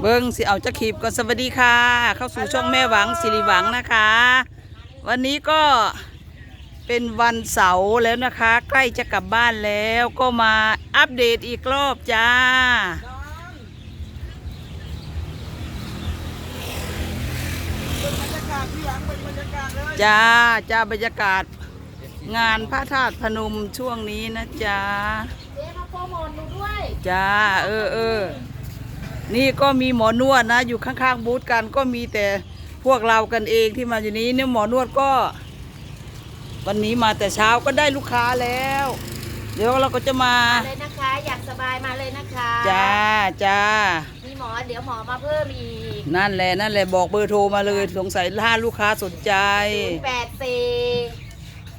เบิ้งสิเอาจะขีบก่อนสวัสดีค่ะ เข้าสู่ช่องแม่หวังสิริหวังนะคะ วันนี้ก็เป็นวันเสาร์แล้วนะคะ ใกล้จะกลับบ้านแล้วก็มาอัปเดตอีกรอบจ้าบรรยากาศที่หลังเป็นบรรยากาศเลยจ้าจ้าบรรยากาศ งานพระธาตุพนมช่วงนี้นะจ๊ะเจ๊มาโปรโมทหนูด้วย จ้า เออเออ นี่ก็มีหมอนวดนะ อยู่ข้างๆบูธกันก็มีแต่พวกเรากันเองที่มาอยู่นี้เนี่ยหมอนวดก็ วันนี้มาแต่เช้าก็ได้ลูกค้าแล้ว เดี๋ยวเราก็จะมามาเลยนะคะ อยากสบายมาเลยนะคะจ้าจ้ามีหมอเดี๋ยวหมอมาเพิ่มอีกนั่นแหละนั่นแหละบอกเบอร์โทรมาเลยสงสัยถ้าลูกค้าสนใจแปดสี่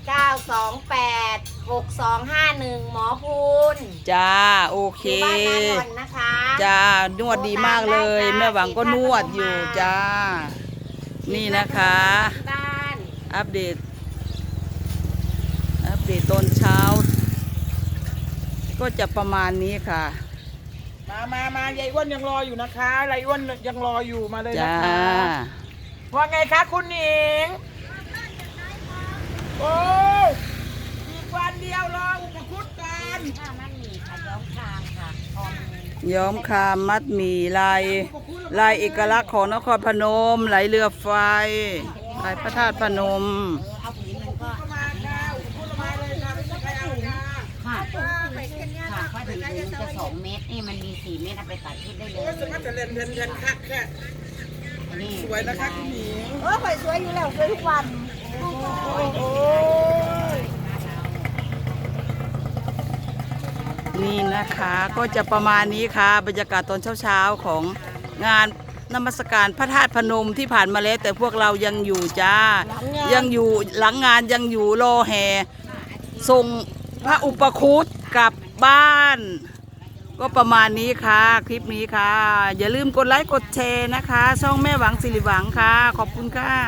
เก้าสองแปดหกสองห้าหนึ่งหมอพูน จ้าโอเค อยู่บ้านนาก่อนนะคะ จ้านวดดีมากเลย แม่หวังก็นวดอยู่จ้า นี่นะคะที่บ้านอัปเดต อัปเดตตอนเช้า ก็จะประมาณนี้ค่ะ มามามายายอ้วนยังรออยู่นะคะยายอ้วนยังรออยู่มาเลยนะจ้า คะว่าไงคะคุณหนิง โอ้อีกวันเดียวรออุปคุตกั นถ้ามันมีค่ะย้อมคางค่ะทองย้อมคามมัดหมี่ลายลายเอกลักษณ์ของนครพนมไหลเรือไฟลายพระธาตุพนม เอาผืนหนึ่งก็เข้ามาค่ะอุปคุตมาเลยค่ะไม่ใช่ใครเอาค่ะค่ะค่ะเพราะถึงถึงจะสองเมตรนี่มันมีสี่เมตรเอาไปตัดที่ได้เลโอ้ยยสมัครจะเรียนเรียนเรียนคักแค่นี่สวยนะคะคุณหนิงเออไปสวยอยู่แล้วสวยทุกวัน โอ้ย นี่นะคะก็จะประมาณนี้ค่ะ บรรยากาศตอนเช้าๆของงานนมัสการพระธาตุพนมที่ผ่านมาแล้ว แต่พวกเรายังอยู่จ้า ยังอยู่หลังงานยังอยู่รอแห่ส่งพระอุปคุตกลับบ้าน ก็ประมาณนี้ค่ะ คลิปนี้ค่ะ อย่าลืมกดไลค์กดแชร์นะคะ ช่องแม่หวังสิริหวังค่ะ ขอบคุณค่ะ